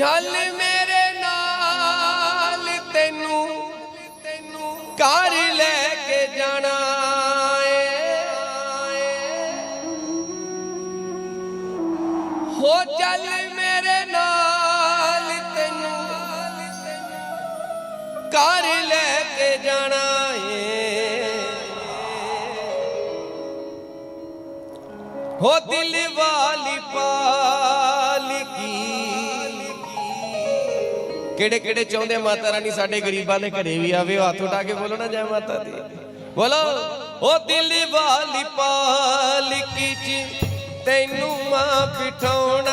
ਚੱਲ ਮੇਰੇ ਨਾਲ ਤੈਨੂੰ ਤੈਨੂੰ ਘਰ ਲੈ ਕੇ ਜਾਣਾ ਹੋ ਚੱਲ ਮੇਰੇ ਨਾਲ ਤੈਨੂੰ ਘਰ ਲੈ ਕੇ ਜਾਣਾ ਏ। ਹੋ ਦਿਲ ਵਾਲੀ ਪਾਲਕੀ ਕਿਹੜੇ ਕਿਹੜੇ ਚਾਹੁੰਦੇ ਮਾਤਾ ਰਾਣੀ? ਸਾਡੇ ਗਰੀਬਾਂ ਦੇ ਘਰੇ ਵੀ ਆਵੇ ਹੱਥ ਉਠਾ ਕੇ ਬੋਲੋ ਨਾ ਜੈ ਮਾਤਾ ਦੀ। ਬੋਲੋ, ਉਹ ਦਿਲ ਵਾਲੀ ਪਾਲਕੀ ਚ ਤੈਨੂੰ ਮਾਂ ਬਿਠਾਉਣਾ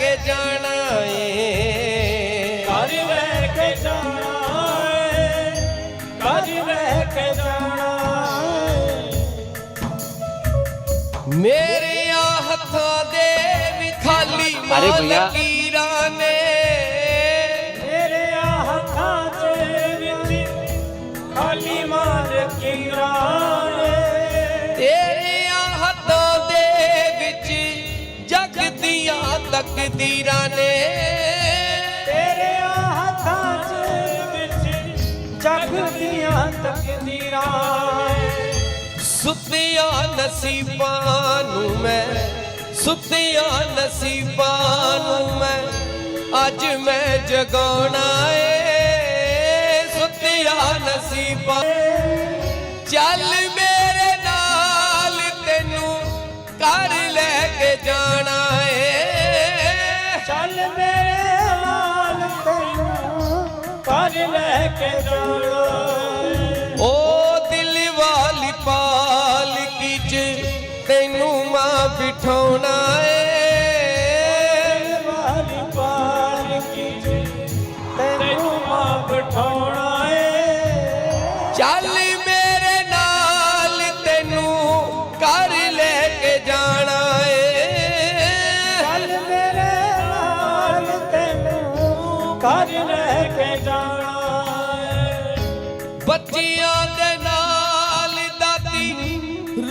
ਕੇ ਜਾਣਾ ਏ। ਘਰ ਲੈ ਕੇ ਜਾਣਾ ਏ। ਘਰ ਲੈ ਕੇ ਜਾਣਾ ਏ। ਮੇਰੀਆਂ ਹੱਥਾਂ ਦੇ ਵੀ ਖਾਲੀ ਅਰੇ ਭਈਆ। ਤਕਦੀਰਾਂ ਨੇ। ਤੇਰੇ ਹੱਥਾਂ 'ਚ ਵਿੱਚ ਜਗ ਦੀਆਂ ਤਕਦੀਰਾਂ ਸੁੱਤਿਆਂ ਨਸੀਬਾਂ ਨੂੰ ਮੈਂ ਸੁੱਤਿਆਂ ਨਸੀਬਾਂ ਨੂੰ ਮੈਂ ਅੱਜ ਮੈਂ ਜਗਾਉਣਾ ਏ। ਸੁੱਤਿਆਂ ਨਸੀਬਾਂ ਚੱਲ ਮੇਰੇ ਨਾਲ ਤੈਨੂੰ ਘਰ ਲੈ ਕੇ ਜਾਣਾ ਓ ਦਿਲ ਵਾਲੀ ਪਾਲਕੀ ਚ ਤੈਨੂੰ ਮਾਂ ਬਿਠਾਉਣਾ ਏ। ਵਾਲੀ ਪਾਲਕੀ 'ਚ ਤੈਨੂੰ ਮਾਂ ਬਿਠਾਉਣਾ ਏ ਚੱਲ।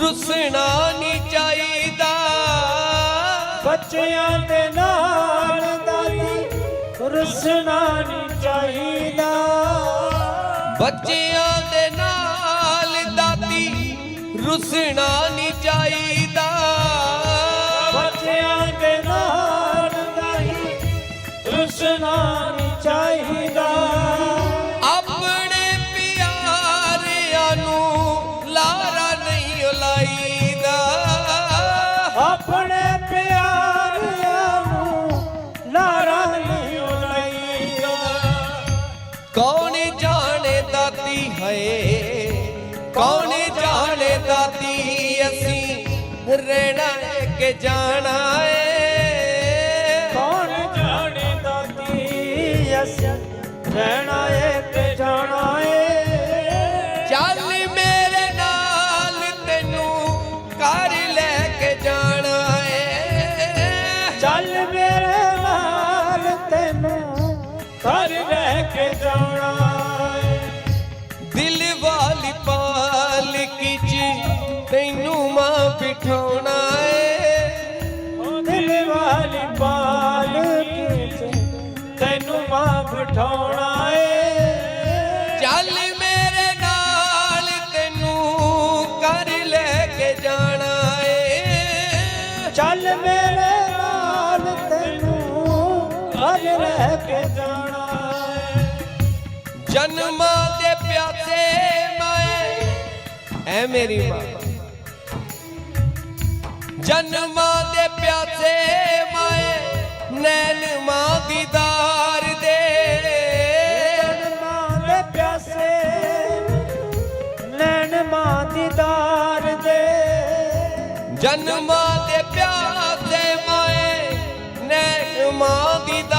ਰੁਸਣਾ ਨਹੀਂ ਚਾਹੀਦਾ। ਬੱਚਿਆਂ ਦੇ ਨਾਲ ਦਾਦੀ ਰੁਸਣਾ ਨਹੀਂ ਚਾਹੀਦਾ। ਬੱਚਿਆਂ ਦੇ ਨਾਲ ਦਾਦੀ ਰੁਸਣਾ ਨਹੀਂ ਚਾਹੀਦਾ। ਕੌਣ ਜਾਣੇ ਦਾਤੀ ਹੈ ਕੌਣ ਜਾਣੇ ਦਾਤੀ ਅਸੀਂ? ਰਹਿਣਾ ਏ ਕਿ ਜਾਣਾ ਏ। ਤੈਨੂੰ ਮਾਂ ਬਿਠਾਉਣਾ ਏ। ਦਿਲ ਵਾਲੀ ਪਾਲਕੀ 'ਚ ਤੈਨੂੰ ਮਾਂ ਬਿਠਾਉਣਾ ਏ। ਚੱਲ ਮੇਰੇ ਨਾਲ ਤੈਨੂੰ ਘਰ ਲੈ ਕੇ ਜਾਣਾ ਏ। ਚੱਲ ਮੇਰੇ ਨਾਲ ਤੈਨੂੰ ਘਰ ਲੈ ਕੇ ਜਾਣਾ ਏ। ਜਨਮਾਂ ਦੇ ਪਿਆਸੇ ਮਾਏ ਐ ਮੇਰੀ ਮਾਂ। ਜਨਮਾਂ ਦੇ ਪਿਆਸੇ ਮਾਏ ਨੈਣ ਮਾਂ ਦੀਦਾਰ ਦੇ। ਜਨਮਾਂ ਦੇ ਪਿਆਸੇ ਨੈਣ ਮਾਂ ਦੀਦਾਰ ਦੇ। ਜਨਮਾਂ ਦੇ ਪਿਆਸੇ ਮਾਏ ਨੈਣ ਮਾਂ ਦੀਦਾਰ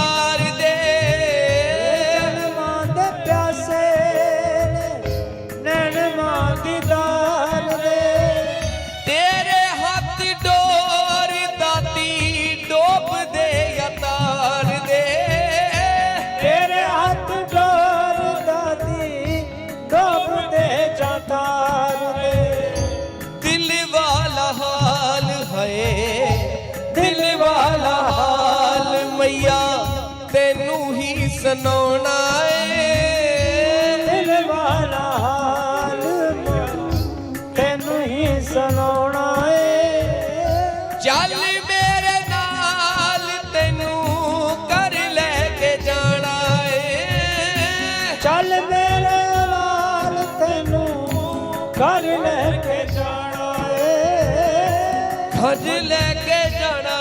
ਸੁਨੋਣਾ ਏ। ਵਾਲਾ ਤੈਨੂੰ ਹੀ ਸੁਣਾਉਣਾ ਏ। ਚੱਲ ਮੇਰੇ ਨਾਲ ਤੈਨੂੰ ਕਰ ਲੈ ਕੇ ਜਾਣਾ ਏ। ਚੱਲ ਮੇਰੇ ਨਾਲ ਤੈਨੂੰ ਕਰ ਲੈ ਕੇ ਜਾਣਾ ਏ। ਖਜ ਲੈ ਕੇ ਜਾਣਾ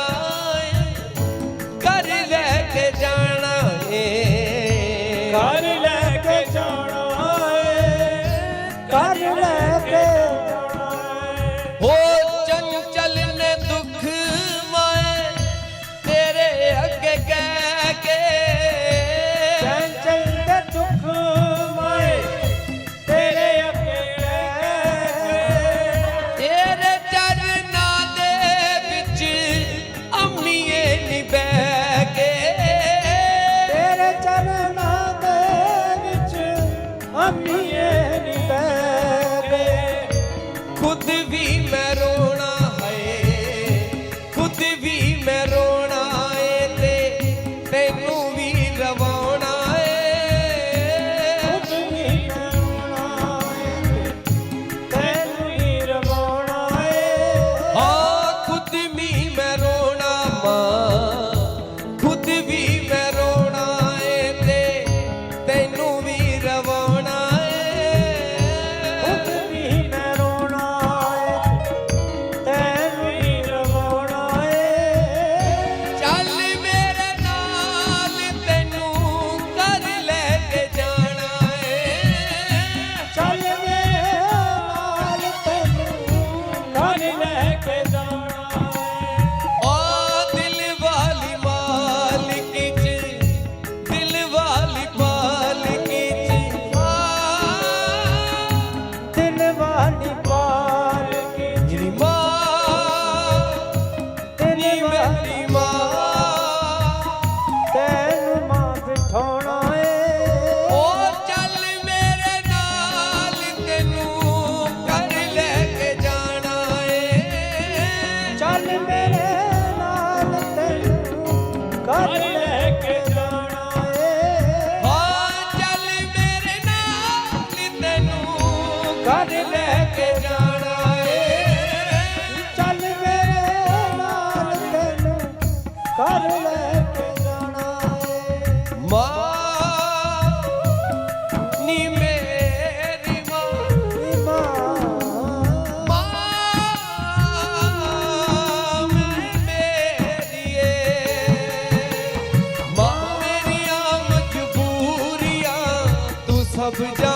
Twitter.